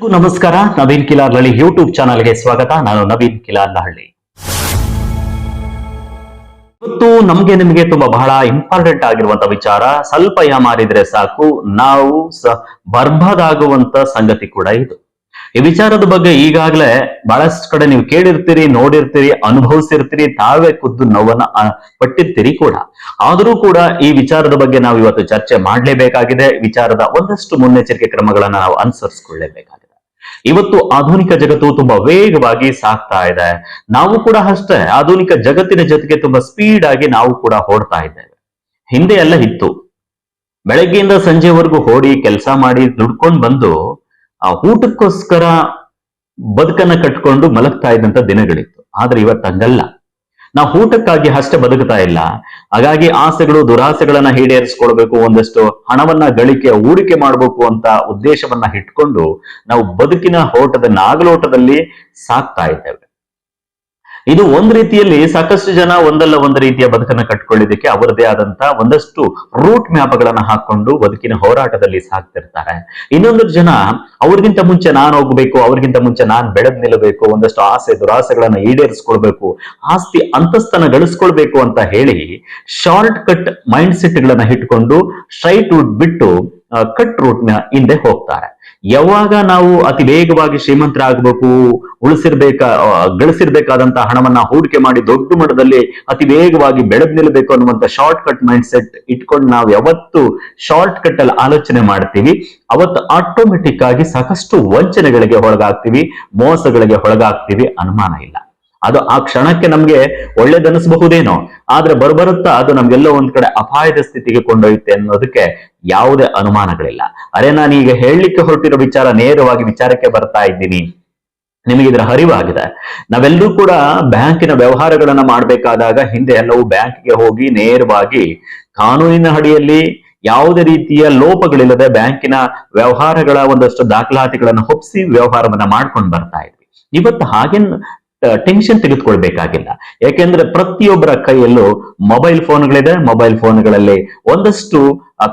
ನಮಸ್ಕಾರ. ನವೀನ್ ಕಿಲಾರ್ ಲಹಳ್ಳಿ ಯೂಟ್ಯೂಬ್ ಚಾನಲ್ಗೆ ಸ್ವಾಗತ. ನಾನು ನವೀನ್ ಕಿಲಾರ್ ಲಹಳ್ಳಿ. ಇವತ್ತು ನಮ್ಗೆ ನಿಮಗೆ ತುಂಬಾ ಬಹಳ ಇಂಪಾರ್ಟೆಂಟ್ ಆಗಿರುವಂತ ವಿಚಾರ. ಸ್ವಲ್ಪ ಯಾಮಾರಿದ್ರೆ ಸಾಕು. ನಾವು ಬರ್ಬಾದಾಗುವಂತ ಸಂಗತಿ ಕೂಡ ಇದು. ಈ ವಿಚಾರದ ಬಗ್ಗೆ ಈಗಾಗಲೇ ಬಹಳಷ್ಟು ಕಡೆ ನೀವು ಕೇಳಿರ್ತೀರಿ, ನೋಡಿರ್ತೀರಿ, ಅನುಭವಿಸಿರ್ತೀರಿ. ತಾವೇ ಖುದ್ದು ನೋವನ್ನ ಪಟ್ಟಿರ್ತೀರಿ ಕೂಡ. ಆದರೂ ಕೂಡ ಈ ವಿಚಾರದ ಬಗ್ಗೆ ನಾವು ಇವತ್ತು ಚರ್ಚೆ ಮಾಡಲೇಬೇಕಾಗಿದೆ. ವಿಚಾರದ ಒಂದಷ್ಟು ಮುನ್ನೆಚ್ಚರಿಕೆ ಕ್ರಮಗಳನ್ನ ನಾವು ಅನುಸರಿಸಿಕೊಳ್ಳೇಬೇಕಾಗಿದೆ. ಇವತ್ತು ಆಧುನಿಕ ಜಗತ್ತು ತುಂಬಾ ವೇಗವಾಗಿ ಸಾಗ್ತಾ ಇದೆ. ನಾವು ಕೂಡ ಅಷ್ಟೇ, ಆಧುನಿಕ ಜಗತ್ತಿನ ಜೊತೆಗೆ ತುಂಬಾ ಸ್ಪೀಡ್ ಆಗಿ ನಾವು ಕೂಡ ಓಡ್ತಾ ಇದ್ದೇವೆ. ಹಿಂದೆ ಎಲ್ಲ ಇತ್ತು. ಬೆಳಗ್ಗೆಯಿಂದ ಸಂಜೆವರೆಗೂ ಓಡಿ ಕೆಲಸ ಮಾಡಿ ದುಡ್ಕೊಂಡು ಬಂದು, ಆ ಊಟಕ್ಕೋಸ್ಕರ ಬದುಕನ್ನ ಕಟ್ಕೊಂಡು ಮಲಗ್ತಾ ಇದ್ದಂತ ದಿನಗಳಿತ್ತು. ಆದ್ರೆ ಇವತ್ತು ಹಂಗಲ್ಲ. ನಾವು ಊಟಕ್ಕಾಗಿ ಅಷ್ಟೇ ಬದುಕ್ತಾ ಇಲ್ಲ. ಹಾಗಾಗಿ ಆಸೆಗಳು, ದುರಾಸೆಗಳನ್ನ ಈಡೇರಿಸ್ಕೊಳ್ಬೇಕು ಒಂದಷ್ಟು ಹಣವನ್ನ ಗಳಿಕೆ, ಹೂಡಿಕೆ ಮಾಡಬೇಕು ಅಂತ ಉದ್ದೇಶವನ್ನ ಇಟ್ಕೊಂಡು ನಾವು ಬದುಕಿನ ಓಟದ ನಾಗಲೋಟದಲ್ಲಿ ಸಾಕ್ತಾ ಇದ್ದೇವೆ. ಇದು ಒಂದ್ ರೀತಿಯಲ್ಲಿ ಸಾಕಷ್ಟು ಜನ ಒಂದಲ್ಲ ಒಂದ್ ರೀತಿಯ ಬದುಕನ್ನ ಕಟ್ಕೊಳ್ಳಿದಕ್ಕೆ ಅವರದೇ ಆದಂತ ಒಂದಷ್ಟು ರೂಟ್ ಮ್ಯಾಪ್ಗಳನ್ನ ಹಾಕೊಂಡು ಬದುಕಿನ ಹೋರಾಟದಲ್ಲಿ ಸಾಕ್ತಿರ್ತಾರೆ. ಇನ್ನೊಂದು ಜನ, ಅವ್ರಿಗಿಂತ ಮುಂಚೆ ನಾನು ಹೋಗ್ಬೇಕು, ಅವ್ರಿಗಿಂತ ಮುಂಚೆ ನಾನ್ ಬೆಳೆದ್ ನಿಲ್ಲಬೇಕು, ಒಂದಷ್ಟು ಆಸೆ, ದುರಾಸೆಗಳನ್ನ ಈಡೇರಿಸ್ಕೊಳ್ಬೇಕು, ಆಸ್ತಿ ಅಂತಸ್ತನ ಗಳಿಸ್ಕೊಳ್ಬೇಕು ಅಂತ ಹೇಳಿ ಶಾರ್ಟ್ ಕಟ್ ಮೈಂಡ್ ಸೆಟ್ ಗಳನ್ನ ಇಟ್ಕೊಂಡು ಸ್ಟ್ರೈಟ್ ರೂಟ್ ಬಿಟ್ಟು ಕಟ್ ರೂಟ್ನ ಹಿಂದೆ ಹೋಗ್ತಾರೆ. ಯಾವಾಗ ನಾವು ಅತಿ ವೇಗವಾಗಿ ಶ್ರೀಮಂತರಾಗಬೇಕು, ಉಳಿಸಿರ್ಬೇಕ ಗಳಿಸಿರ್ಬೇಕಾದಂತಹ ಹಣವನ್ನ ಹೂಡಿಕೆ ಮಾಡಿ ದೊಡ್ಡ ಮಟ್ಟದಲ್ಲಿ ಅತಿ ವೇಗವಾಗಿ ಬೆಳೆದ್ ನಿಲ್ಲಬೇಕು ಅನ್ನುವಂತ ಶಾರ್ಟ್ ಕಟ್ ಮೈಂಡ್ ಸೆಟ್ ಇಟ್ಕೊಂಡು ನಾವು ಯಾವತ್ತು ಶಾರ್ಟ್ ಕಟ್ ಅಲ್ಲಿ ಆಲೋಚನೆ ಮಾಡ್ತೀವಿ. ಅವತ್ತು ಆಟೋಮೆಟಿಕ್ ಆಗಿ ಸಾಕಷ್ಟು ವಂಚನೆಗಳಿಗೆ ಒಳಗಾಗ್ತೀವಿ, ಮೋಸಗಳಿಗೆ ಒಳಗಾಗ್ತೀವಿ ಅನುಮಾನ ಇಲ್ಲ. ಅದು ಆ ಕ್ಷಣಕ್ಕೆ ನಮ್ಗೆ ಒಳ್ಳೇದನ್ನಿಸಬಹುದೇನೋ? ಆದ್ರೆ ಬರ್ಬರುತ್ತಾ ಅದು ನಮ್ಗೆಲ್ಲೋ ಒಂದ್ ಕಡೆ ಅಪಾಯದ ಸ್ಥಿತಿಗೆ ಕೊಂಡೊಯ್ಯುತ್ತೆ ಅನ್ನೋದಕ್ಕೆ ಯಾವುದೇ ಅನುಮಾನಗಳಿಲ್ಲ. ಅರೆ ನಾನು ಈಗ ಹೇಳಲಿಕ್ಕೆ ಹೊರಟಿರೋ ವಿಚಾರ ನೇರವಾಗಿ ವಿಚಾರಕ್ಕೆ ಬರ್ತಾ ಇದ್ದೀನಿ. ನಿಮಗೆ ಇದರ ಹರಿವಾಗಿದೆ. ನಾವೆಲ್ಲರೂ ಕೂಡ ಬ್ಯಾಂಕಿನ ವ್ಯವಹಾರಗಳನ್ನ ಮಾಡಬೇಕಾದಾಗ ಹಿಂದೆ ಎಲ್ಲವೂ ಬ್ಯಾಂಕ್ಗೆ ಹೋಗಿ ನೇರವಾಗಿ ಕಾನೂನಿನ ಅಡಿಯಲ್ಲಿ ಯಾವುದೇ ರೀತಿಯ ಲೋಪಗಳಿಲ್ಲದೆ ಬ್ಯಾಂಕಿನ ವ್ಯವಹಾರಗಳ ಒಂದಷ್ಟು ದಾಖಲಾತಿಗಳನ್ನು ಒಪ್ಪಿಸಿ ವ್ಯವಹಾರವನ್ನ ಮಾಡ್ಕೊಂಡು ಬರ್ತಾ ಇದ್ವಿ. ಇವತ್ತು ಹಾಗೇನ್ ಟೆನ್ಷನ್ ತೆಗೆದುಕೊಳ್ಬೇಕಾಗಿಲ್ಲ. ಯಾಕೆಂದ್ರೆ ಪ್ರತಿಯೊಬ್ಬರ ಕೈಯಲ್ಲೂ ಮೊಬೈಲ್ ಫೋನ್ಗಳಿದೆ ಮೊಬೈಲ್ ಫೋನ್ಗಳಲ್ಲಿ ಒಂದಷ್ಟು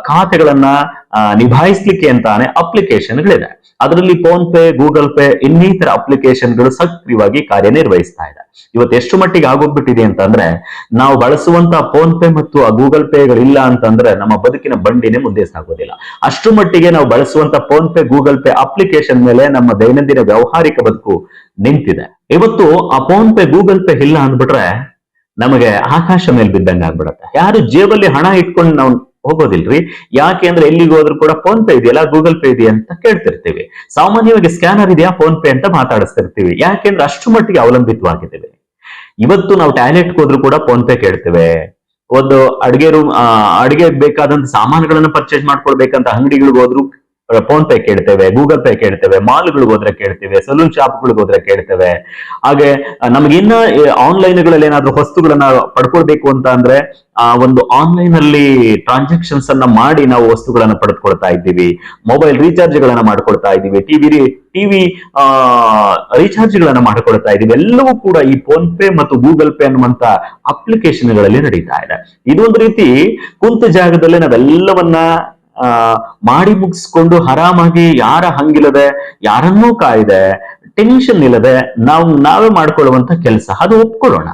ಖಾತೆಗಳನ್ನ ನಿಭಾಯಿಸ್ಲಿಕ್ಕೆ ಅಂತಾನೆ ಅಪ್ಲಿಕೇಶನ್ಗಳಿದೆ. ಅದರಲ್ಲಿ ಫೋನ್ ಪೇ, ಗೂಗಲ್ ಪೇ, ಇನ್ನಿತರ ಅಪ್ಲಿಕೇಶನ್ಗಳು ಸಕ್ರಿಯವಾಗಿ ಕಾರ್ಯನಿರ್ವಹಿಸ್ತಾ ಇದೆ. ಇವತ್ತು ಎಷ್ಟು ಮಟ್ಟಿಗೆ ಆಗೋಗ್ಬಿಟ್ಟಿದೆ ಅಂತಂದ್ರೆ, ನಾವು ಬಳಸುವಂತ ಫೋನ್ ಪೇ ಮತ್ತು ಆ ಗೂಗಲ್ ಪೇಗಳಿಲ್ಲ ಅಂತಂದ್ರೆ ನಮ್ಮ ಬದುಕಿನ ಬಂಡಿನೇ ಮುಂದೆ ಸಾಗೋದಿಲ್ಲ. ಅಷ್ಟು ಮಟ್ಟಿಗೆ ನಾವು ಬಳಸುವಂತ PhonePe, Google pay application ಮೇಲೆ ನಮ್ಮ ದೈನಂದಿನ ವ್ಯಾವಹಾರಿಕ ಬದುಕು ನಿಂತಿದೆ. ಇವತ್ತು ಆ ಫೋನ್ ಪೇ, ಗೂಗಲ್ ಪೇ ಇಲ್ಲ ಅಂದ್ಬಿಟ್ರೆ ನಮಗೆ ಆಕಾಶ ಮೇಲೆ ಬಿದ್ದಂಗೆ ಆಗ್ಬಿಡತ್ತೆ ಯಾರು ಜೇಬಲ್ಲಿ ಹಣ ಇಟ್ಕೊಂಡು ನಾವು ಹೋಗೋದಿಲ್ರಿ? ಯಾಕೆ ಅಂದ್ರೆ ಎಲ್ಲಿಗೆ ಹೋದ್ರು ಕೂಡ ಫೋನ್ ಪೇ ಇದೆಯಲ್ಲ ಗೂಗಲ್ ಪೇ ಇದೆಯಾ ಅಂತ ಕೇಳ್ತಿರ್ತೀವಿ. ಸಾಮಾನ್ಯವಾಗಿ ಸ್ಕ್ಯಾನರ್ ಇದೆಯಾ ಫೋನ್ ಪೇ ಅಂತ ಮಾತಾಡಿಸ್ತಿರ್ತೀವಿ. ಯಾಕೆಂದ್ರೆ ಅಷ್ಟು ಮಟ್ಟಿಗೆ ಅವಲಂಬಿತವಾಗಿದ್ದೇವೆ. ಇವತ್ತು ನಾವು ಟಾಯ್ಲೆಟ್ ಹೋದ್ರು ಕೂಡ ಫೋನ್ ಪೇ ಕೇಳ್ತೇವೆ. ಒಂದು ಅಡಿಗೆ ರೂಮ್ ಅಡಿಗೆ ಬೇಕಾದಂತ ಸಾಮಾನುಗಳನ್ನ ಪರ್ಚೇಸ್ ಮಾಡ್ಕೊಳ್ಬೇಕಂತ ಅಂಗಡಿಗಳಿಗೆ ಹೋದ್ರು ಫೋನ್ ಪೇ ಕೇಳ್ತೇವೆ ಗೂಗಲ್ ಪೇ ಕೇಳ್ತೇವೆ ಮಾಲ್ಗಳಿಗೆ ಹೋದ್ರೆ ಕೇಳ್ತೇವೆ ಸಲೂನ್ ಶಾಪ್ಗಳಿಗೆ ಹೋದ್ರೆ ಕೇಳ್ತೇವೆ. ಹಾಗೆ ನಮ್ಗೆ ಇನ್ನ ಆನ್ಲೈನ್ಗಳಲ್ಲಿ ಏನಾದ್ರೂ ವಸ್ತುಗಳನ್ನ ಪಡ್ಕೊಳ್ಬೇಕು ಅಂತ ಅಂದ್ರೆ ಆ ಒಂದು ಆನ್ಲೈನ್ ಅಲ್ಲಿ ಟ್ರಾನ್ಸಾಕ್ಷನ್ಸ್ ಅನ್ನ ಮಾಡಿ ನಾವು ವಸ್ತುಗಳನ್ನ ಪಡೆದುಕೊಳ್ತಾ ಇದ್ದೀವಿ. ಮೊಬೈಲ್ ರೀಚಾರ್ಜ್ ಗಳನ್ನ ಮಾಡ್ಕೊಳ್ತಾ ಇದ್ದೀವಿ. ಟಿವಿ ಟಿವಿ ರೀಚಾರ್ಜ್ ಗಳನ್ನ ಮಾಡ್ಕೊಳ್ತಾ ಇದ್ದೀವಿ. ಎಲ್ಲವೂ ಕೂಡ ಈ ಫೋನ್ ಪೇ ಮತ್ತು ಗೂಗಲ್ ಪೇ ಅನ್ನುವಂತ ಅಪ್ಲಿಕೇಶನ್ಗಳಲ್ಲಿ ನಡೀತಾ ಇದೆ. ಇದೊಂದು ರೀತಿ ಕುಂತ ಜಾಗದಲ್ಲೇ ನಾವೆಲ್ಲವನ್ನ ಆ, ಮಾಡಿ ಮುಗಿಸ್ಕೊಂಡು ಆರಾಮಾಗಿ ಯಾರ ಹಂಗಿಲ್ಲದೆ, ಯಾರನ್ನೂ ಕಾಯ್ದೆ ಟೆನ್ಷನ್ ಇಲ್ಲದೆ ನಾವು, ನಾವೇ ಮಾಡ್ಕೊಳ್ಳುವಂತ ಕೆಲಸ. ಅದು ಒಪ್ಕೊಳ್ಳೋಣ.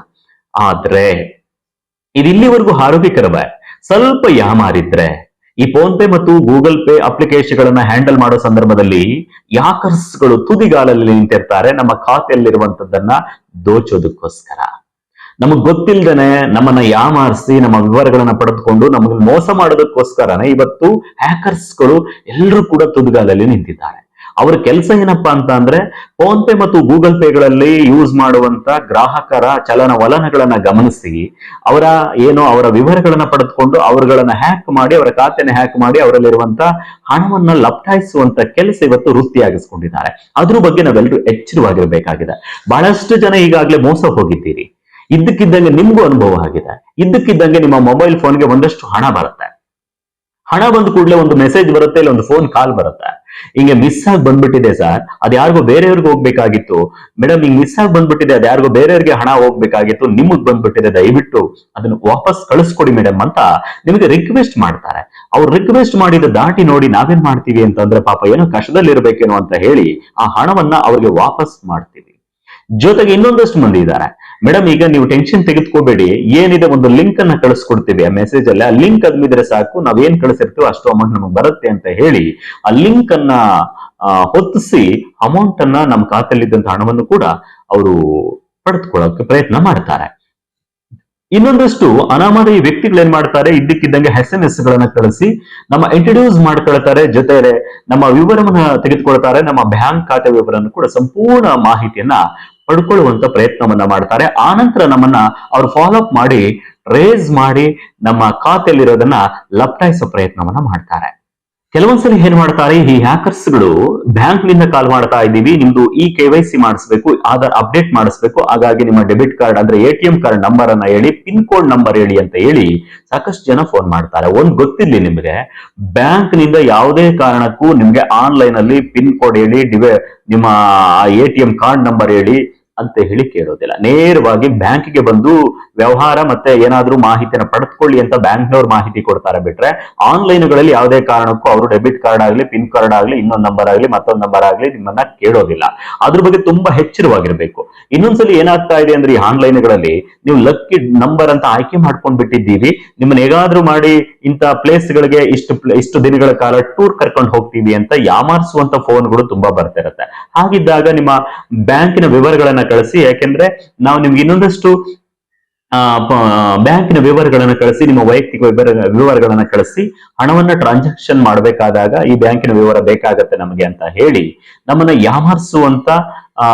ಆದ್ರೆ, ಇದಿಲ್ಲಿವರೆಗೂ ಆರೋಗ್ಯಕರವೇ ಸ್ವಲ್ಪ ಯಾಮಾರಿದ್ರೆ, ಈ ಫೋನ್ ಪೇ ಮತ್ತು ಗೂಗಲ್ ಪೇ ಅಪ್ಲಿಕೇಶನ್ಗಳನ್ನ ಹ್ಯಾಂಡಲ್ ಮಾಡೋ ಸಂದರ್ಭದಲ್ಲಿ ಯಾಕರ್ಸ್ಗಳು ತುದಿಗಾಲಲ್ಲಿ ನಿಂತಿರ್ತಾರೆ ನಮ್ಮ ಖಾತೆಯಲ್ಲಿರುವಂತದ್ದನ್ನ ದೋಚೋದಕ್ಕೋಸ್ಕರ. ನಮಗ್ ಗೊತ್ತಿಲ್ದೇನೆ ನಮ್ಮನ್ನ ಯಾಮಾರಿಸಿ ನಮ್ಮ ವಿವರಗಳನ್ನ ಪಡೆದುಕೊಂಡು ನಮಗೆ ಮೋಸ ಮಾಡೋದಕ್ಕೋಸ್ಕರನೇ ಇವತ್ತು ಹ್ಯಾಕರ್ಸ್ಗಳು ಎಲ್ಲರೂ ಕೂಡ ತುದಿಗಾಲಲ್ಲಿ ನಿಂತಿದ್ದಾರೆ. ಅವ್ರ ಕೆಲಸ ಏನಪ್ಪಾ ಅಂತ ಅಂದ್ರೆ ಫೋನ್ ಪೇ ಮತ್ತು ಗೂಗಲ್ ಪೇಗಳಲ್ಲಿ ಯೂಸ್ ಮಾಡುವಂತ ಗ್ರಾಹಕರ ಚಲನವಲನಗಳನ್ನ ಗಮನಿಸಿ, ಅವರ ಏನೋ ಅವರ ವಿವರಗಳನ್ನ ಪಡೆದುಕೊಂಡು ಅವರುಗಳನ್ನ ಹ್ಯಾಕ್ ಮಾಡಿ, ಅವರ ಖಾತೆನ ಹ್ಯಾಕ್ ಮಾಡಿ ಅವರಲ್ಲಿರುವಂತ ಹಣವನ್ನ ಲಪ್ಟಾಯಿಸುವಂತ ಕೆಲಸ ಇವತ್ತು ವೃತ್ತಿಯಾಗಿಸ್ಕೊಂಡಿದ್ದಾರೆ. ಅದ್ರ ಬಗ್ಗೆ ನಾವೆಲ್ಲರೂ ಎಚ್ಚರವಾಗಿರಬೇಕಾಗಿದೆ. ಬಹಳಷ್ಟು ಜನ ಈಗಾಗಲೇ ಮೋಸ ಹೋಗಿದ್ದೀರಿ. ಇದ್ದಕ್ಕಿದ್ದಂಗೆ ನಿಮ್ಗೂ ಅನುಭವ ಆಗಿದೆ. ಇದ್ದಕ್ಕಿದ್ದಂಗೆ ನಿಮ್ಮ ಮೊಬೈಲ್ ಫೋನ್ಗೆ ಒಂದಷ್ಟು ಹಣ ಬರುತ್ತೆ. ಹಣ ಬಂದ ಕೂಡಲೇ ಒಂದು ಮೆಸೇಜ್ ಬರುತ್ತೆ, ಇಲ್ಲ ಒಂದು ಫೋನ್ ಕಾಲ್ ಬರುತ್ತೆ. ಹಿಂಗೆ ಮಿಸ್ ಆಗಿ ಬಂದ್ಬಿಟ್ಟಿದೆ ಸರ್ ಅದು ಯಾರಿಗೋ ಬೇರೆಯವ್ರಿಗೆ ಹೋಗ್ಬೇಕಾಗಿತ್ತು. ಮೇಡಮ್ ಹಿಂಗೆ ಮಿಸ್ ಆಗಿ ಬಂದ್ಬಿಟ್ಟಿದೆ, ಅದ್ ಯಾರಿಗೋ ಬೇರೆಯವ್ರಿಗೆ ಹಣ ಹೋಗ್ಬೇಕಾಗಿತ್ತು. ನಿಮಗ್ ಬಂದ್ಬಿಟ್ಟಿದೆ, ದಯವಿಟ್ಟು ಅದನ್ನ ವಾಪಸ್ ಕಳಿಸ್ಕೊಡಿ ಮೇಡಮ್ ಅಂತ ನಿಮಗೆ ರಿಕ್ವೆಸ್ಟ್ ಮಾಡ್ತಾರೆ. ಅವ್ರು ರಿಕ್ವೆಸ್ಟ್ ಮಾಡಿದ ದಾಟಿ ನೋಡಿ ನಾವೇನ್ ಮಾಡ್ತೀವಿ ಅಂತಂದ್ರೆ ಪಾಪ ಏನೋ ಕಷ್ಟದಲ್ಲಿ ಇರ್ಬೇಕೇನೋ ಅಂತ ಹೇಳಿ ಆ ಹಣವನ್ನ ಅವ್ರಿಗೆ ವಾಪಸ್ ಮಾಡ್ತೀವಿ. ಜೊತೆಗೆ ಇನ್ನೊಂದಷ್ಟು ಮಂದಿ ಇದ್ದಾರೆ. ಮೇಡಮ್ ಈಗ ನೀವು ಟೆನ್ಷನ್ ತೆಗೆದುಕೋಬೇಡಿ. ಏನಿದೆ ಒಂದು ಲಿಂಕ್ ಅನ್ನ ಕಳಿಸ್ಕೊಡ್ತೀವಿ. ಆ ಮೆಸೇಜ್ ಅಲ್ಲಿ, ಆ ಲಿಂಕ್ ಅದ್ಮಿದ್ರೆ ಸಾಕು. ನಾವ್ ಏನ್ ಕಳಿಸಿರ್ತೀವೋ ಅಷ್ಟು ಅಮೌಂಟ್ ನಮಗೆ ಬರುತ್ತೆ ಅಂತ ಹೇಳಿ, ಆ ಲಿಂಕ್ ಅನ್ನ ಹೊತ್ತಿಸಿ ಅಮೌಂಟ್ ಅನ್ನ ನಮ್ಮ ಖಾತೆಯಲ್ಲಿದ್ದಂತ ಹಣವನ್ನು ಕೂಡ ಅವರು ಪಡೆದುಕೊಳ್ಳೋಕೆ ಪ್ರಯತ್ನ ಮಾಡ್ತಾರೆ. ಇನ್ನೊಂದಷ್ಟು ಅನಾಮಧೇಯ ವ್ಯಕ್ತಿಗಳು ಏನ್ ಮಾಡ್ತಾರೆ? ಇದ್ದಕ್ಕಿದ್ದಂಗೆ ಎಸ್ ಎಂ ಎಸ್ ಗಳನ್ನ ಕಳಿಸಿ, ನಮ್ಮ ಇಂಟ್ರೊಡ್ಯೂಸ್ ಮಾಡ್ಕೊಳ್ತಾರೆ. ಜೊತೆ ನಮ್ಮ ವಿವರವನ್ನ ತೆಗೆದುಕೊಳ್ತಾರೆ. ನಮ್ಮ ಬ್ಯಾಂಕ್ ಖಾತೆ ವಿವರನ್ನು ಕೂಡ ಸಂಪೂರ್ಣ ಮಾಹಿತಿಯನ್ನ ಪಡ್ಕೊಳ್ಳುವಂತ ಪ್ರಯತ್ನವನ್ನ ಮಾಡ್ತಾರೆ. ಆನಂತರ ನಮ್ಮನ್ನ ಅವ್ರು ಫಾಲೋ ಅಪ್ ಮಾಡಿ ರೇಸ್ ಮಾಡಿ ನಮ್ಮ ಖಾತೆಯಲ್ಲಿರೋದನ್ನ ಲಪ್ಟಾಯಿಸೋ ಪ್ರಯತ್ನವನ್ನ ಮಾಡ್ತಾರೆ. ಕೆಲವೊಂದ್ಸಲಿ ಏನ್ ಮಾಡ್ತಾರೆ, ಈ ಹ್ಯಾಕರ್ಸ್ಗಳು ಬ್ಯಾಂಕ್ನಿಂದ ಕಾಲ್ ಮಾಡ್ತಾ ಇದ್ದೀವಿ, ನಿಮ್ದು ಈ ಕೆ ವೈ ಸಿ ಮಾಡಿಸ್ಬೇಕು, ಆಧಾರ್ ಅಪ್ಡೇಟ್ ಮಾಡಿಸ್ಬೇಕು, ಹಾಗಾಗಿ ನಿಮ್ಮ ಡೆಬಿಟ್ ಕಾರ್ಡ್ ಅಂದ್ರೆ A T M card number ಅನ್ನ ಹೇಳಿ ಪಿನ್ ಕೋಡ್ ನಂಬರ್ ಹೇಳಿ ಅಂತ ಹೇಳಿ ಸಾಕಷ್ಟು ಜನ ಫೋನ್ ಮಾಡ್ತಾರೆ. ಒಂದ್ ಗೊತ್ತಿರ್ಲಿ ನಿಮ್ಗೆ ಬ್ಯಾಂಕ್ನಿಂದ ಯಾವುದೇ ಕಾರಣಕ್ಕೂ ನಿಮ್ಗೆ ಆನ್ಲೈನ್ ಅಲ್ಲಿ ಪಿನ್ ಕೋಡ್ ಹೇಳಿ, ಡಿವೆ ನಿಮ್ಮ A T M card number ಹೇಳಿ ಅಂತ ಹೇಳಿ ಕೇಳೋದಿಲ್ಲ ನೇರವಾಗಿ ಬ್ಯಾಂಕ್ಗೆ ಬಂದು ವ್ಯವಹಾರ ಮತ್ತೆ ಏನಾದ್ರೂ ಮಾಹಿತಿಯನ್ನು ಪಡೆದುಕೊಳ್ಳಿ ಅಂತ ಬ್ಯಾಂಕ್ನವ್ರು ಮಾಹಿತಿ ಕೊಡ್ತಾರೆ ಬಿಟ್ರೆ ಆನ್ಲೈನ್ಗಳಲ್ಲಿ ಯಾವುದೇ ಕಾರಣಕ್ಕೂ ಅವರು ಡೆಬಿಟ್ ಕಾರ್ಡ್ ಆಗಲಿ, ಪಿನ್ ಕಾರ್ಡ್ ಆಗಲಿ, ಇನ್ನೊಂದು ನಂಬರ್ ಆಗಲಿ, ಮತ್ತೊಂದು ನಂಬರ್ ಆಗಲಿ ನಿಮ್ಮನ್ನ ಕೇಳೋದಿಲ್ಲ. ಅದ್ರ ಬಗ್ಗೆ ತುಂಬಾ ಎಚ್ಚರವಾಗಿರ್ಬೇಕು ಇನ್ನೊಂದ್ಸಲಿ ಏನಾಗ್ತಾ ಇದೆ ಅಂದ್ರೆ ಈ ಆನ್ಲೈನ್ಗಳಲ್ಲಿ ನೀವು ಲಕ್ಕಿ ನಂಬರ್ ಅಂತ ಆಯ್ಕೆ ಮಾಡ್ಕೊಂಡ್ ಬಿಟ್ಟಿದ್ದೀವಿ ನಿಮ್ಮನ್ನ ಹೇಗಾದ್ರೂ ಮಾಡಿ ಇಂಥ ಪ್ಲೇಸ್ ಗಳಿಗೆ ಇಷ್ಟು ಇಷ್ಟು ದಿನಗಳ ಕಾಲ ಟೂರ್ ಕರ್ಕೊಂಡು ಹೋಗ್ತೀವಿ ಅಂತ ಯಾಮಾರಿಸುವಂತ ಫೋನ್ಗಳು ತುಂಬಾ ಬರ್ತಿರತ್ತೆ ಹಾಗಿದ್ದಾಗ ನಿಮ್ಮ ಬ್ಯಾಂಕಿನ ವಿವರಗಳನ್ನ ಕಳಿಸಿ, ಯಾಕೆಂದ್ರೆ ನಾವು ನಿಮ್ಗೆ ಇನ್ನೊಂದಷ್ಟು ಬ್ಯಾಂಕಿನ ವಿವರಗಳನ್ನು ಕಳಿಸಿ, ನಿಮ್ಮ ವೈಯಕ್ತಿಕ ವಿವರ, ವಿವರಗಳನ್ನ ಕಳಿಸಿ, ಹಣವನ್ನ ಟ್ರಾನ್ಸಾಕ್ಷನ್ ಮಾಡಬೇಕಾದಾಗ ಈ ಬ್ಯಾಂಕಿನ ವಿವರ ಬೇಕಾಗತ್ತೆ ನಮಗೆ ಅಂತ ಹೇಳಿ, ನಮ್ಮನ್ನ ಯಾಮಾರಿಸುವಂತ, ಆ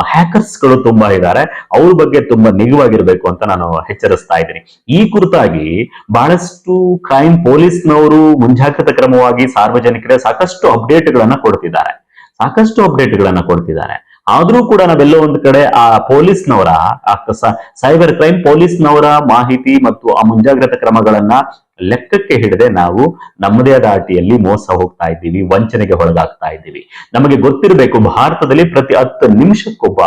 ಹ್ಯಾಕರ್ಸ್ಗಳು ತುಂಬಾ ಇದ್ದಾರೆ. ಅವ್ರ ಬಗ್ಗೆ ತುಂಬಾ ನಿಗವಾಗಿರ್ಬೇಕು ಅಂತ ನಾನು ಎಚ್ಚರಿಸ್ತಾ ಇದ್ದೀನಿ. ಈ ಕುರಿತಾಗಿ ಬಹಳಷ್ಟು ಕ್ರೈಮ್ ಪೊಲೀಸ್ನವರು ಮುಂಜಾಗ್ರತಾ ಕ್ರಮವಾಗಿ ಸಾರ್ವಜನಿಕರೇ ಸಾಕಷ್ಟು ಅಪ್ಡೇಟ್ ಗಳನ್ನ ಕೊಡ್ತಿದ್ದಾರೆ. ಸಾಕಷ್ಟು ಅಪ್ಡೇಟ್ಗಳನ್ನ ಕೊಡ್ತಿದ್ದಾರೆ. ಆದ್ರೂ ಕೂಡ ನಾವೆಲ್ಲೋ ಒಂದು ಕಡೆ ಆ ಪೊಲೀಸ್ನವರ ಸೈಬರ್ ಕ್ರೈಮ್ ಪೊಲೀಸ್ನವರ ಮಾಹಿತಿ ಮತ್ತು ಆ ಮುಂಜಾಗ್ರತಾ ಕ್ರಮಗಳನ್ನ ಲೆಕ್ಕಕ್ಕೆ ಹಿಡದೆ ನಾವು ನಮ್ಮದೇ ಆದ ಅಟಿಯಲ್ಲಿ ಮೋಸ ಹೋಗ್ತಾ ಇದ್ದೀವಿ, ವಂಚನೆಗೆ ಒಳಗಾಗ್ತಾ ಇದ್ದೀವಿ. ನಮಗೆ ಗೊತ್ತಿರಬೇಕು ಭಾರತದಲ್ಲಿ ಪ್ರತಿ ಹತ್ತು ನಿಮಿಷಕ್ಕೊಬ್ಬ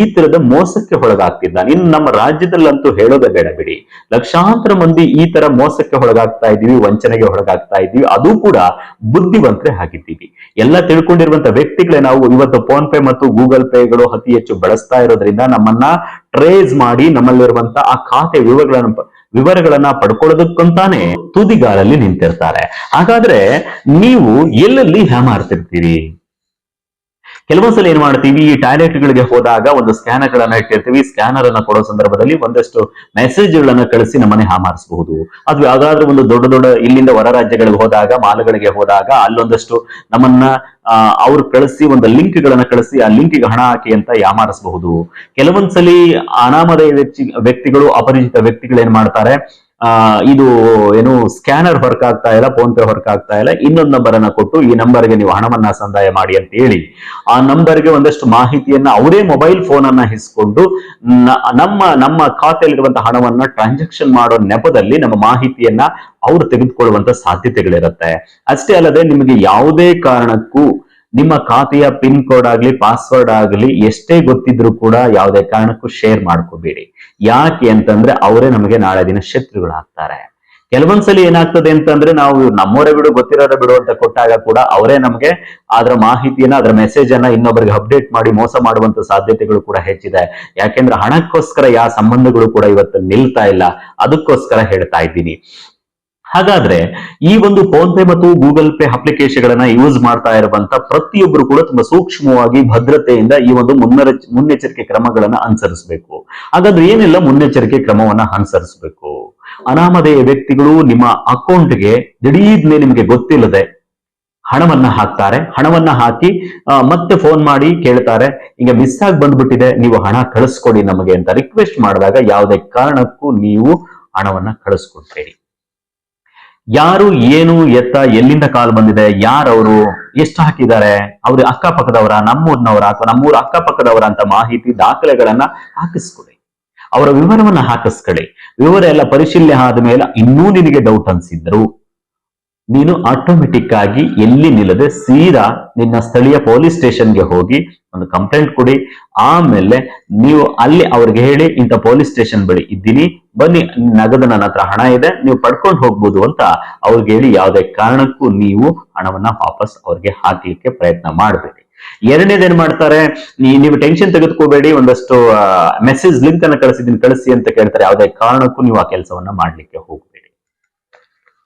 ಈ ತರದ ಮೋಸಕ್ಕೆ ಒಳಗಾಗ್ತಿದ್ದಾನೆ. ಇನ್ನು ನಮ್ಮ ರಾಜ್ಯದಲ್ಲಂತೂ ಹೇಳೋದೇ ಬೇಡ ಬಿಡಿ. ಲಕ್ಷಾಂತರ ಮಂದಿ ಈ ತರ ಮೋಸಕ್ಕೆ ಒಳಗಾಗ್ತಾ ಇದ್ದೀವಿ, ವಂಚನೆಗೆ ಒಳಗಾಗ್ತಾ ಇದ್ದೀವಿ. ಅದು ಕೂಡ ಬುದ್ಧಿವಂತರೆ ಆಗಿದ್ದೀವಿ. ಎಲ್ಲ ತಿಳ್ಕೊಂಡಿರುವಂತ ವ್ಯಕ್ತಿಗಳೇ ನಾವು ಇವತ್ತು ಫೋನ್ ಪೇ ಮತ್ತು ಗೂಗಲ್ ಪೇಗಳು ಅತಿ ಹೆಚ್ಚು ಬಳಸ್ತಾ ಇರೋದ್ರಿಂದ ನಮ್ಮನ್ನ ಟ್ರೇಸ್ ಮಾಡಿ ನಮ್ಮಲ್ಲಿರುವಂತ ಆ ಖಾತೆ ವಿವರಗಳನ್ನ ವಿವರಗಳನ್ನ ಪಡ್ಕೊಳ್ಳೋದಕ್ಕಂತಾನೆ ತುದಿಗಾಲಲ್ಲಿ ನಿಂತಿರ್ತಾರೆ. ಹಾಗಾದ್ರೆ ನೀವು ಎಲ್ಲೆಲ್ಲಿ ಹ್ಯಾಮಾರ್ತಿರ್ತೀರಿ? ಕೆಲವೊಂದ್ಸಲ ಏನ್ ಮಾಡ್ತೀವಿ, ಈ ಟಾಯ್ಲೆಟ್ ಗಳಿಗೆ ಹೋದಾಗ ಒಂದು ಸ್ಕ್ಯಾನರ್ ಗಳನ್ನ ಇಟ್ಟಿರ್ತೀವಿ. ಸ್ಕ್ಯಾನರ್ ಅನ್ನ ಕೊಡೋ ಸಂದರ್ಭದಲ್ಲಿ ಒಂದಷ್ಟು ಮೆಸೇಜ್ ಗಳನ್ನ ಕಳಿಸಿ ನಮ್ಮನೆ ಹಾಮಾರಿಸಬಹುದು ಅದು ಯಾವ್ದಾದ್ರು ಒಂದು ದೊಡ್ಡ ದೊಡ್ಡ ಇಲ್ಲಿಂದ ಹೊರ ರಾಜ್ಯಗಳಿಗೆ ಹೋದಾಗ, ಮಾಲ್ಗಳಿಗೆ ಹೋದಾಗ, ಅಲ್ಲೊಂದಷ್ಟು ನಮ್ಮನ್ನ ಅವ್ರು ಕಳಿಸಿ ಒಂದು ಲಿಂಕ್ ಗಳನ್ನ ಕಳಿಸಿ ಆ ಲಿಂಕ್ಗೆ ಹಣ ಹಾಕಿ ಅಂತ ಯಾಮಾರಿಸಬಹುದು ಕೆಲವೊಂದ್ಸಲಿ ಅನಾಮಧೇಯ ವ್ಯಕ್ತಿ, ವ್ಯಕ್ತಿಗಳು, ಅಪರಿಚಿತ ವ್ಯಕ್ತಿಗಳು ಏನ್ ಮಾಡ್ತಾರೆ ಇದು ಏನು ಸ್ಕ್ಯಾನರ್ ವರ್ಕ್ ಆಗ್ತಾ ಇಲ್ಲ, ಫೋನ್ ಪೇ ವರ್ಕ್ ಆಗ್ತಾ ಇಲ್ಲ. ಇನ್ನೊಂದು ನಂಬರ್ ಅನ್ನ ಕೊಟ್ಟು ಈ ನಂಬರ್ಗೆ ನೀವು ಹಣವನ್ನ ಸಂದಾಯ ಮಾಡಿ ಅಂತ ಹೇಳಿ. ಆ ನಂಬರ್ಗೆ ಒಂದಷ್ಟು ಮಾಹಿತಿಯನ್ನ ಅವರೇ ಮೊಬೈಲ್ ಫೋನ್ ಅನ್ನ ಹಿಸ್ಕೊಂಡು ನಮ್ಮ ನಮ್ಮ ಖಾತೆಯಲ್ಲಿರುವಂತಹ ಹಣವನ್ನ ಟ್ರಾನ್ಸಾಕ್ಷನ್ ಮಾಡೋ ನೆಪದಲ್ಲಿ ನಮ್ಮ ಮಾಹಿತಿಯನ್ನ ಅವರು ತೆಗೆದುಕೊಳ್ಳುವಂತ ಸಾಧ್ಯತೆಗಳಿರುತ್ತೆ. ಅಷ್ಟೇ ಅಲ್ಲದೆ ನಿಮಗೆ ಯಾವುದೇ ಕಾರಣಕ್ಕೂ ನಿಮ್ಮ ಖಾತೆಯ ಪಿನ್ ಕೋಡ್ ಆಗ್ಲಿ, ಪಾಸ್ವರ್ಡ್ ಆಗ್ಲಿ, ಎಷ್ಟೇ ಗೊತ್ತಿದ್ರು ಕೂಡ ಯಾವುದೇ ಕಾರಣಕ್ಕೂ ಶೇರ್ ಮಾಡ್ಕೋಬೇಡಿ. ಯಾಕೆ ಅಂತಂದ್ರೆ ಅವರೇ ನಮಗೆ ನಾಳೆ ದಿನ ಶತ್ರುಗಳಾಗ್ತಾರೆ. ಕೆಲವೊಂದ್ಸಲಿ ಏನಾಗ್ತದೆ ಅಂತಂದ್ರೆ ನಾವು ನಮ್ಮವರೇ ಬಿಡು, ಗೊತ್ತಿರೋರೇ ಬಿಡು ಅಂತ ಕೊಟ್ಟಾಗ ಕೂಡ ಅವರೇ ನಮಗೆ ಅದರ ಮಾಹಿತಿಯನ್ನ, ಅದರ ಮೆಸೇಜ್ ಅನ್ನ ಇನ್ನೊಬ್ಬರಿಗೆ ಅಪ್ಡೇಟ್ ಮಾಡಿ, ಮೋಸ ಮಾಡುವಂತ ಸಾಧ್ಯತೆಗಳು ಕೂಡ ಹೆಚ್ಚಿದೆ. ಯಾಕೆಂದ್ರೆ ಹಣಕ್ಕೋಸ್ಕರ ಯಾವ ಸಂಬಂಧಗಳು ಕೂಡ ಇವತ್ತು ನಿಲ್ತಾ ಇಲ್ಲ. ಅದಕ್ಕೋಸ್ಕರ ಹೇಳ್ತಾ ಇದ್ದೀನಿ. ಹಾಗಾದ್ರೆ ಈ ಒಂದು ಫೋನ್ ಪೇ ಮತ್ತು ಗೂಗಲ್ ಪೇ ಅಪ್ಲಿಕೇಶನ್ಗಳನ್ನ ಯೂಸ್ ಮಾಡ್ತಾ ಇರುವಂತ ಪ್ರತಿಯೊಬ್ಬರು ಕೂಡ ತುಂಬಾ ಸೂಕ್ಷ್ಮವಾಗಿ ಭದ್ರತೆಯಿಂದ ಈ ಒಂದು ಮುನ್ನೆಚ್ಚರಿಕೆ ಕ್ರಮಗಳನ್ನ ಅನುಸರಿಸಬೇಕು. ಹಾಗಾದ್ರೆ ಏನೆಲ್ಲ ಮುನ್ನೆಚ್ಚರಿಕೆ ಕ್ರಮವನ್ನ ಅನುಸರಿಸಬೇಕು? ಅನಾಮಧೇಯ ವ್ಯಕ್ತಿಗಳು ನಿಮ್ಮ ಅಕೌಂಟ್ಗೆ ದಿಢೀರ್ನೆ ನಿಮಗೆ ಗೊತ್ತಿಲ್ಲದೆ ಹಣವನ್ನ ಹಾಕ್ತಾರೆ. ಹಣವನ್ನ ಹಾಕಿ ಮತ್ತೆ ಫೋನ್ ಮಾಡಿ ಕೇಳ್ತಾರೆ ಈಗ ಮಿಸ್ ಆಗಿ ಬಂದ್ಬಿಟ್ಟಿದೆ, ನೀವು ಹಣ ಕಳಿಸ್ಕೊಡಿ ನಮಗೆ ಅಂತ ರಿಕ್ವೆಸ್ಟ್ ಮಾಡಿದಾಗ ಯಾವುದೇ ಕಾರಣಕ್ಕೂ ನೀವು ಹಣವನ್ನ ಕಳಿಸ್ಕೊಡ್ಬೇಡಿ. ಯಾರು ಏನು ಎತ್ತ ಎಲ್ಲಿಂದ ಕಾಲ್ ಬಂದಿದೆ, ಯಾರವರು, ಎಷ್ಟು ಹಾಕಿದ್ದಾರೆ, ಅವ್ರ ಅಕ್ಕಪಕ್ಕದವರ, ನಮ್ಮೂರ್ನವರ ಅಥವಾ ನಮ್ಮೂರ ಅಕ್ಕಪಕ್ಕದವರ ಅಂತ ಮಾಹಿತಿ ದಾಖಲೆಗಳನ್ನ ಹಾಕಿಸ್ಕೊಡಿ. ಅವರ ವಿವರವನ್ನ ಹಾಕಿಸ್ಕೊಳ್ಳಿ ವಿವರ ಎಲ್ಲ ಪರಿಶೀಲನೆ ಆದ ಮೇಲೆ ಇನ್ನೂ ನಿನಗೆ ಡೌಟ್ ಅನ್ಸಿದ್ರು ನೀನು ಆಟೋಮೆಟಿಕ್ ಆಗಿ ಎಲ್ಲಿ ನಿಲ್ಲದೆ ಸೀದಾ ನಿನ್ನ ಸ್ಥಳೀಯ ಪೊಲೀಸ್ ಸ್ಟೇಷನ್ಗೆ ಹೋಗಿ ಒಂದು ಕಂಪ್ಲೇಂಟ್ ಕೊಡಿ. ಆಮೇಲೆ ನೀವು ಅಲ್ಲಿ ಅವ್ರಿಗೆ ಹೇಳಿ, ಇಂಥ ಪೊಲೀಸ್ ಸ್ಟೇಷನ್ ಬಳಿ ಇದ್ದೀನಿ. ಬನ್ನಿ, ನಗದು ನನ್ನ ಹತ್ರ ಹಣ ಇದೆ, ನೀವು ಪಡ್ಕೊಂಡು ಹೋಗ್ಬೋದು ಅಂತ ಅವ್ರಿಗೆ ಹೇಳಿ ಯಾವುದೇ ಕಾರಣಕ್ಕೂ ನೀವು ಹಣವನ್ನ ವಾಪಸ್ ಅವ್ರಿಗೆ ಹಾಕ್ಲಿಕ್ಕೆ ಪ್ರಯತ್ನ ಮಾಡಬೇಡಿ. ಎರಡನೇದೇನ್ ಮಾಡ್ತಾರೆ ನೀವು ಟೆನ್ಷನ್ ತೆಗೆದುಕೋಬೇಡಿ, ಒಂದಷ್ಟು ಮೆಸೇಜ್ ಲಿಂಕ್ ಅನ್ನ ಕಳಿಸಿದ್ದೀನಿ, ಕಳಿಸಿ ಅಂತ ಕೇಳ್ತಾರೆ. ಯಾವುದೇ ಕಾರಣಕ್ಕೂ ನೀವು ಆ ಕೆಲಸವನ್ನ ಮಾಡ್ಲಿಕ್ಕೆ ಹೋಗಬೇಡಿ.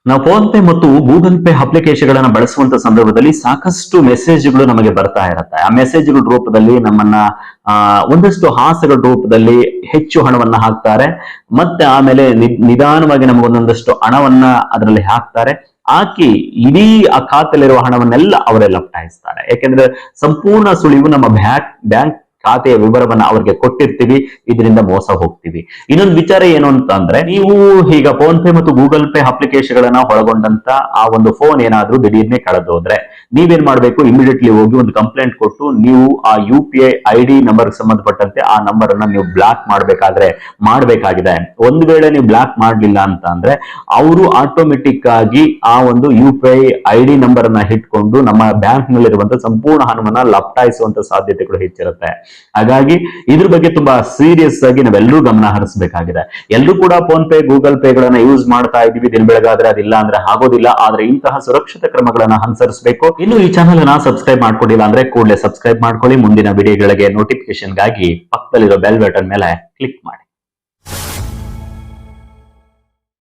ನಾವು ಫೋನ್ ಪೇ ಮತ್ತು ಗೂಗಲ್ ಪೇ ಅಪ್ಲಿಕೇಶನ್ಗಳನ್ನ ಬಳಸುವಂತ ಸಂದರ್ಭದಲ್ಲಿ ಸಾಕಷ್ಟು ಮೆಸೇಜ್ಗಳು ನಮಗೆ ಬರ್ತಾ ಇರುತ್ತೆ. ಆ ಮೆಸೇಜ್ಗಳ ರೂಪದಲ್ಲಿ ನಮ್ಮನ್ನ ಒಂದಷ್ಟು ಹಾಸಗಳ ರೂಪದಲ್ಲಿ ಹೆಚ್ಚು ಹಣವನ್ನ ಹಾಕ್ತಾರೆ. ಮತ್ತೆ ಆಮೇಲೆ ನಿಧಾನವಾಗಿ ನಿಧಾನವಾಗಿ ನಮಗೊಂದೊಂದಷ್ಟು ಹಣವನ್ನ ಅದರಲ್ಲಿ ಹಾಕ್ತಾರೆ. ಹಾಕಿ ಇಡೀ ಆ ಖಾತೆಯಲ್ಲಿರುವ ಹಣವನ್ನೆಲ್ಲ ಅವರೇ ಲಪ್ಟಾಯಿಸ್ತಾರೆ. ಯಾಕೆಂದ್ರೆ ಸಂಪೂರ್ಣ ಸುಳಿವು ನಮ್ಮ ಬ್ಯಾಂಕ್ ಬ್ಯಾಂಕ್ ಖಾತೆಯ ವಿವರವನ್ನ ಅವ್ರಿಗೆ ಕೊಟ್ಟಿರ್ತೀವಿ, ಇದರಿಂದ ಮೋಸ ಹೋಗ್ತೀವಿ. ಇನ್ನೊಂದು ವಿಚಾರ ಏನು ಅಂತ ಅಂದ್ರೆ ನೀವು ಈಗ ಫೋನ್ ಪೇ ಮತ್ತು ಗೂಗಲ್ ಪೇ ಅಪ್ಲಿಕೇಶನ್ ಗಳನ್ನ ಒಳಗೊಂಡಂತ ಆ ಒಂದು ಫೋನ್ ಏನಾದ್ರೂ ದಿಢೀರ್ನೆ ಕಳೆದೋದ್ರೆ, ನೀವೇನ್ ಮಾಡ್ಬೇಕು? ಇಮಿಡಿಯೇಟ್ಲಿ ಹೋಗಿ ಒಂದು ಕಂಪ್ಲೇಂಟ್ ಕೊಟ್ಟು ನೀವು ಆ U P I I D number ಸಂಬಂಧಪಟ್ಟಂತೆ ಆ ನಂಬರ್ ಅನ್ನ ನೀವು ಬ್ಲಾಕ್ ಮಾಡ್ಬೇಕಾದ್ರೆ ಮಾಡ್ಬೇಕಾಗಿದೆ. ಒಂದು ವೇಳೆ ನೀವು ಬ್ಲಾಕ್ ಮಾಡ್ಲಿಲ್ಲ ಅಂತ ಅಂದ್ರೆ ಅವರು ಆಟೋಮೆಟಿಕ್ ಆಗಿ ಆ ಒಂದು U P I I D number ಅನ್ನ ಇಟ್ಕೊಂಡು ನಮ್ಮ ಬ್ಯಾಂಕ್ ನಲ್ಲಿರುವಂತ ಸಂಪೂರ್ಣ ಹಣವನ್ನ ಲಪ್ಟಾಯಿಸುವಂತ ಸಾಧ್ಯತೆಗಳು ಹೆಚ್ಚಿರುತ್ತೆ. ಹಾಗಾಗಿ ಇದ್ರ ಬಗ್ಗೆ ತುಂಬಾ ಸೀರಿಯಸ್ ಆಗಿ ನಾವೆಲ್ಲರೂ ಗಮನ ಹರಿಸಬೇಕಾಗಿದೆ. ಎಲ್ಲರೂ ಕೂಡ ಫೋನ್ ಪೇ, ಗೂಗಲ್ ಪೇ ಗಳನ್ನ ಯೂಸ್ ಮಾಡ್ತಾ ಇದೀವಿ ದಿನ ಬೆಳಗಾದ್ರೆ, ಅದಿಲ್ಲ ಅಂದ್ರೆ ಆಗೋದಿಲ್ಲ. ಆದ್ರೆ ಇಂತಹ ಸುರಕ್ಷಿತ ಕ್ರಮಗಳನ್ನ ಅನುಸರಿಸಬೇಕು. ಇನ್ನು ಈ ಚಾನಲ್ ಅನ್ನ ಸಬ್ಸ್ಕ್ರೈಬ್ ಮಾಡ್ಕೊಂಡಿಲ್ಲ ಅಂದ್ರೆ ಕೂಡಲೇ ಸಬ್ಸ್ಕ್ರೈಬ್ ಮಾಡ್ಕೊಳ್ಳಿ. ಮುಂದಿನ ವಿಡಿಯೋಗಳಿಗೆ ನೋಟಿಫಿಕೇಶನ್ಗಾಗಿ ಪಕ್ಕದಲ್ಲಿರೋ ಬೆಲ್ ಬಟನ್ ಮೇಲೆ ಕ್ಲಿಕ್ ಮಾಡಿ.